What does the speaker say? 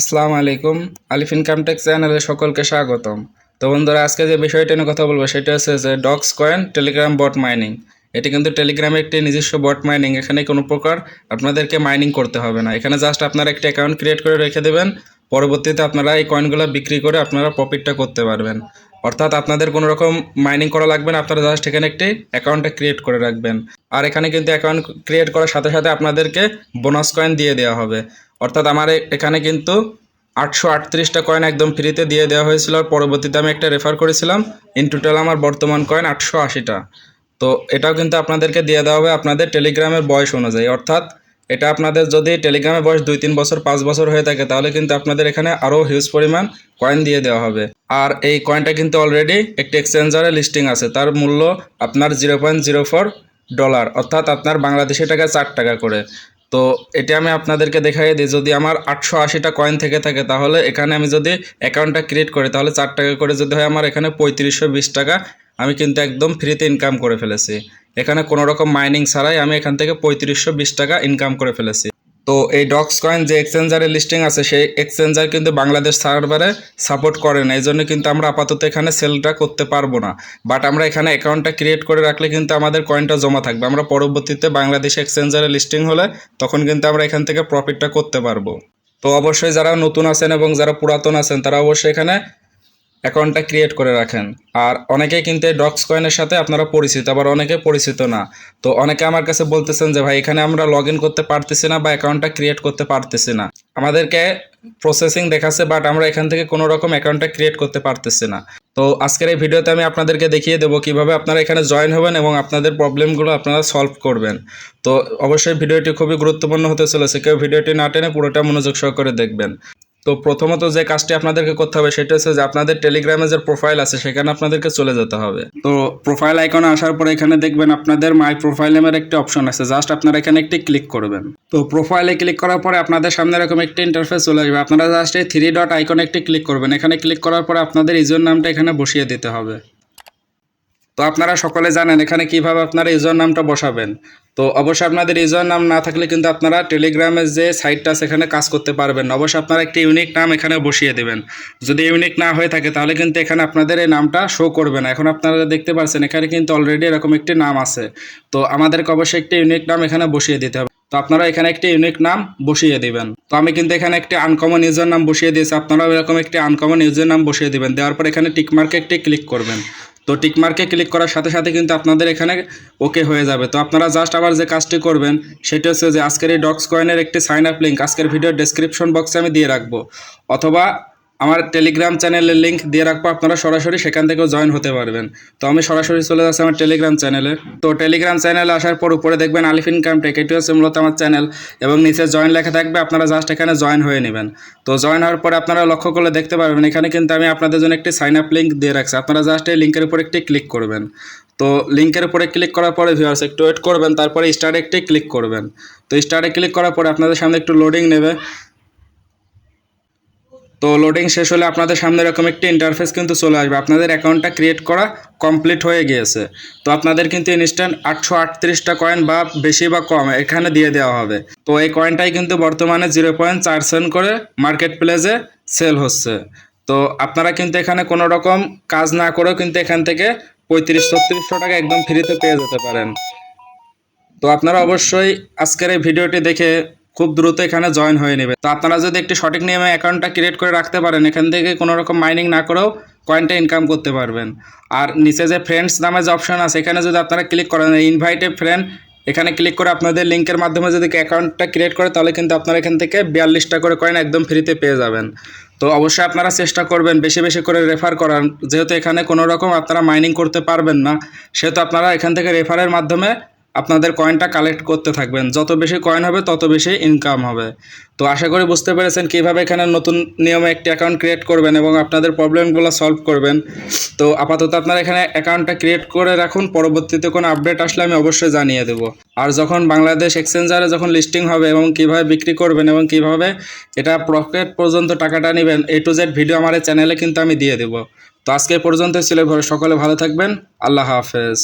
আসসালামু আলাইকুম, আলিফ income tax চ্যানেলে সকলকে স্বাগতম। তো বন্ধুরা, আজকে যে বিষয়টা নিয়ে কথা বলব, সেটা হচ্ছে যে Dox coin Telegram bot mining. এটি কিন্তু টেলিগ্রামে একটি নিজস্ব বট মাইনিং, এখানে কোনো প্রকার আপনাদেরকে মাইনিং করতে হবে না। এখানে জাস্ট আপনারা একটি অ্যাকাউন্ট ক্রিয়েট করে রেখে দেবেন, পরবর্তীতে আপনারা এই কয়েনগুলো বিক্রি করে আপনারা প্রফিটটা করতে পারবেন। অর্থাৎ আপনাদের কোনো রকম মাইনিং করা লাগবে না, আপনারা জাস্ট এখানে একটি অ্যাকাউন্টটা ক্রিয়েট করে রাখবেন। আর এখানে কিন্তু অ্যাকাউন্ট ক্রিয়েট করার সাথে সাথে আপনাদেরকে বোনাস কয়েন দিয়ে দেওয়া হবে। অর্থাৎ আমার এখানে কিন্তু আটশো আটত্রিশটা কয়েন একদম ফ্রিতে দিয়ে দেওয়া হয়েছিল। আর পরবর্তীতে আমি একটা রেফার করেছিলাম। ইন টোটাল আমার বর্তমান কয়েন আটশো আশিটা। তো এটাও কিন্তু আপনাদেরকে দিয়ে দেওয়া হবে আপনাদের টেলিগ্রামের বয়স অনুযায়ী। অর্থাৎ এটা আপনাদের যদি টেলিগ্রামের বয়স দুই, তিন বছর, পাঁচ বছর হয়ে থাকে, তাহলে কিন্তু আপনাদের এখানে আরও হিউজ পরিমাণ কয়েন দিয়ে দেওয়া হবে। আর এই কয়েনটা কিন্তু অলরেডি একটি এক্সচেঞ্জারে লিস্টিং আছে। তার মূল্য আপনার zero point zero four dollar অর্থাৎ আপনার বাংলাদেশি টাকা চার টাকা করে। তো এটা আমি আপনাদেরকে দেখাই দিই, যদি আমার আটশো আশিটা কয়েন থেকে থাকে, তাহলে এখানে আমি যদি অ্যাকাউন্টটা ক্রিয়েট করি, তাহলে চার টাকা করে যদি হয় আমার এখানে পঁয়ত্রিশশো বিশ টাকা আমি কিন্তু একদম ফ্রিতে ইনকাম করে ফেলেছি। এখানে কোনো রকম মাইনিং ছাড়াই আমি এখান থেকে পঁয়ত্রিশশো বিশ টাকা ইনকাম করে ফেলেছি। তো এই ডক্স কয়েন যে এক্সচেঞ্জারে লিস্টিং আছে, সেই এক্সচেঞ্জার কিন্তু বাংলাদেশ সার্ভারে সাপোর্ট করে না। এই জন্য কিন্তু আমরা আপাতত এখানে সেলটা করতে পারব না। বাট আমরা এখানে অ্যাকাউন্টটা ক্রিয়েট করে রাখলে কিন্তু আমাদের কয়েনটা জমা থাকবে। আমরা পরবর্তীতে বাংলাদেশ এক্সচেঞ্জারে লিস্টিং হলে তখন কিন্তু আমরা এখান থেকে প্রফিটটা করতে পারব। তো অবশ্যই যারা নতুন আছেন এবং যারা পুরাতন আছেন, তারা অবশ্যই এখানে অ্যাকাউন্টটা ক্রিয়েট করে রাখেন। আর অনেকেই কিন্তু এই ডক্স কয়েনের সাথে আপনারা পরিচিত, আবার অনেকে পরিচিত না। তো অনেকে আমার কাছে বলতেছেন যে, ভাই, এখানে আমরা লগ করতে পারতেছি না বা অ্যাকাউন্টটা ক্রিয়েট করতে পারতেছি না। আমাদেরকে প্রসেসিং দেখাচ্ছে বাট আমরা এখান থেকে কোনো রকম অ্যাকাউন্টটা ক্রিয়েট করতে পারতেছি না। তো আজকের এই ভিডিওতে আমি আপনাদেরকে দেখিয়ে দেবো কীভাবে আপনারা এখানে জয়েন হবেন এবং আপনাদের প্রবলেমগুলো আপনারা সলভ করবেন। তো অবশ্যই ভিডিওটি খুবই গুরুত্বপূর্ণ হতে চলেছে। কেউ ভিডিওটি না টেনে পুরোটা মনোযোগ সহকারে দেখবেন। তো প্রথমত যে কাজটি আপনাদেরকে করতে হবে সেটা হচ্ছে যে আপনাদের টেলিগ্রামে যে প্রোফাইল আছে, সেখানে আপনাদেরকে চলে যেতে হবে। তো প্রোফাইল আইকনে আসার পরে এখানে দেখবেন আপনাদের মাই প্রোফাইল নামের একটি অপশন আছে। জাস্ট আপনারা এখানে একটি ক্লিক করবেন। তো প্রোফাইলে ক্লিক করার পরে আপনাদের সামনে এরকম একটি ইন্টারফেস চলে আসবে। আপনারা জাস্ট এই থ্রি ডট আইকনে একটি ক্লিক করবেন। এখানে ক্লিক করার পরে আপনাদের ইউজার নামটা এখানে বসিয়ে দিতে হবে। তো আপনারা সকলে জানেন এখানে কীভাবে আপনারা ইউজার নামটা বসাবেন। তো অবশ্যই আপনাদের ইউজার নাম না থাকলে কিন্তু আপনারা টেলিগ্রামের যে সাইটটা সেখানে কাজ করতে পারবেন অবশ্যই আপনারা একটি ইউনিক নাম এখানে বসিয়ে দেবেন। যদি ইউনিক না হয়ে থাকে তাহলে কিন্তু এখানে আপনাদের এই নামটা শো করবে না। এখন আপনারা দেখতে পাচ্ছেন এখানে কিন্তু অলরেডি এরকম একটি নাম আছে। তো আমাদেরকে অবশ্যই একটি ইউনিক নাম এখানে বসিয়ে দিতে হবে। তো আপনারা এখানে একটি ইউনিক নাম বসিয়ে দিবেন। তো আমি কিন্তু এখানে একটি আনকমন ইউজার নাম বসিয়ে দিয়েছি। আপনারাও এরকম একটি আনকমন ইউজার নাম বসিয়ে দিবেন। দেওয়ার পর এখানে টিকমার্কে একটি ক্লিক করবেন। তো টিকমার্কে ক্লিক করার সাথে সাথে কিন্তু আপনাদের এখানে ওকে হয়ে যাবে। তো আপনারা জাস্ট আবার যে কাজটি করবেন, সেটা হচ্ছে যে আজকের এই ডক্স কয়েনের একটি সাইন আপ লিঙ্ক আজকের ভিডিও ডেসক্রিপশন বক্সে আমি দিয়ে রাখব। অথবা আমার টেলিগ্রাম চ্যানেলের লিঙ্ক দিয়ে রাখব, আপনারা সরাসরি সেখান থেকেও জয়েন হতে পারবেন। তো আমি সরাসরি চলে যাচ্ছি আমার টেলিগ্রাম চ্যানেলে তো টেলিগ্রাম চ্যানেলে আসার পর উপরে দেখবেন আলিফ ইনকাম টেক এটি হচ্ছে মূলত আমার চ্যানেল এবং নিচে জয়েন লেখা থাকবে, আপনারা জাস্ট এখানে জয়েন হয়ে নেবেন। তো জয়েন হওয়ার পরে আপনারা লক্ষ্য করলে দেখতে পারবেন, এখানে কিন্তু আমি আপনাদের জন্য একটি সাইন আপ লিঙ্ক দিয়ে রাখছি। আপনারা জাস্ট এই লিঙ্কের উপর একটি ক্লিক করবেন। তো লিঙ্কের উপরে ক্লিক করার পরে ভিউয়ার্স একটু ওয়েট করবেন, তারপরে স্টার্টে একটি ক্লিক করবেন। তো স্টার্টে ক্লিক করার পরে আপনাদের সামনে একটু লোডিং নেবে। তো লোডিং শেষ হলে আপনাদের সামনে এরকম একটি ইন্টারফেস কিন্তু চলে আসবে। আপনাদের অ্যাকাউন্টটা ক্রিয়েট করা কমপ্লিট হয়ে গিয়েছে। তো আপনাদের কিন্তু ইনস্ট্যান্ট আটশো আটত্রিশটা কয়েন বা বেশি বা কম এখানে দিয়ে দেওয়া হবে। তো এই কয়েনটাই কিন্তু বর্তমানে জিরো পয়েন্ট চার সেন্ট করে মার্কেট প্লেসে সেল হচ্ছে। তো আপনারা কিন্তু এখানে কোনো রকম কাজ না করেও কিন্তু এখান থেকে পঁয়ত্রিশ, ছত্রিশশো টাকা একদম ফ্রিতে পেয়ে যেতে পারেন। তো আপনারা অবশ্যই আজকের এই ভিডিওটি দেখে খুব দ্রুত এখানে জয়েন হয়ে নেবে। তো আপনারা যদি একটি সঠিক নিয়মে অ্যাকাউন্টটা ক্রিয়েট করে রাখতে পারেন, এখান থেকে কোনো রকম মাইনিং না করেও কয়েনটা ইনকাম করতে পারবেন। আর নিচে যে ফ্রেন্ডস নামে যে অপশন আছে, এখানে যদি আপনারা ক্লিক করেন ইনভাইটে ফ্রেন্ড এখানে ক্লিক করে আপনাদের লিঙ্কের মাধ্যমে যদি অ্যাকাউন্টটা ক্রিয়েট করে, তাহলে কিন্তু আপনারা এখান থেকে বিয়াল্লিশটা করে কয়েন একদম ফ্রিতে পেয়ে যাবেন। তো অবশ্যই আপনারা চেষ্টা করবেন বেশি বেশি করে রেফার করার। যেহেতু এখানে কোনো রকম আপনারা মাইনিং করতে পারবেন না, সেহেতু আপনারা এখান থেকে রেফারের মাধ্যমে আপনাদের কয়েনটা কালেক্ট করতে থাকবেন। যত বেশি কয়েন হবে, তত বেশি ইনকাম হবে। তো আশা করি বুঝতে পেরেছেন কীভাবে এখানে নতুন নিয়মে একটি অ্যাকাউন্ট ক্রিয়েট করবেন এবং আপনাদের প্রবলেমগুলো সলভ করবেন। তো আপাতত আপনারা এখানে অ্যাকাউন্টটা ক্রিয়েট করে রাখুন। পরবর্তীতে কোনো আপডেট আসলে আমি অবশ্যই জানিয়ে দেবো। আর যখন বাংলাদেশ এক্সচেঞ্জারে যখন লিস্টিং হবে এবং কীভাবে বিক্রি করবেন এবং কীভাবে এটা প্রকেট পর্যন্ত টাকাটা নেবেন এ টু জেড ভিডিও আমার চ্যানেলে কিন্তু আমি দিয়ে দেবো। তো আজকে পর্যন্ত ছিল সকলে ভালো থাকবেন। আল্লাহ হাফেজ।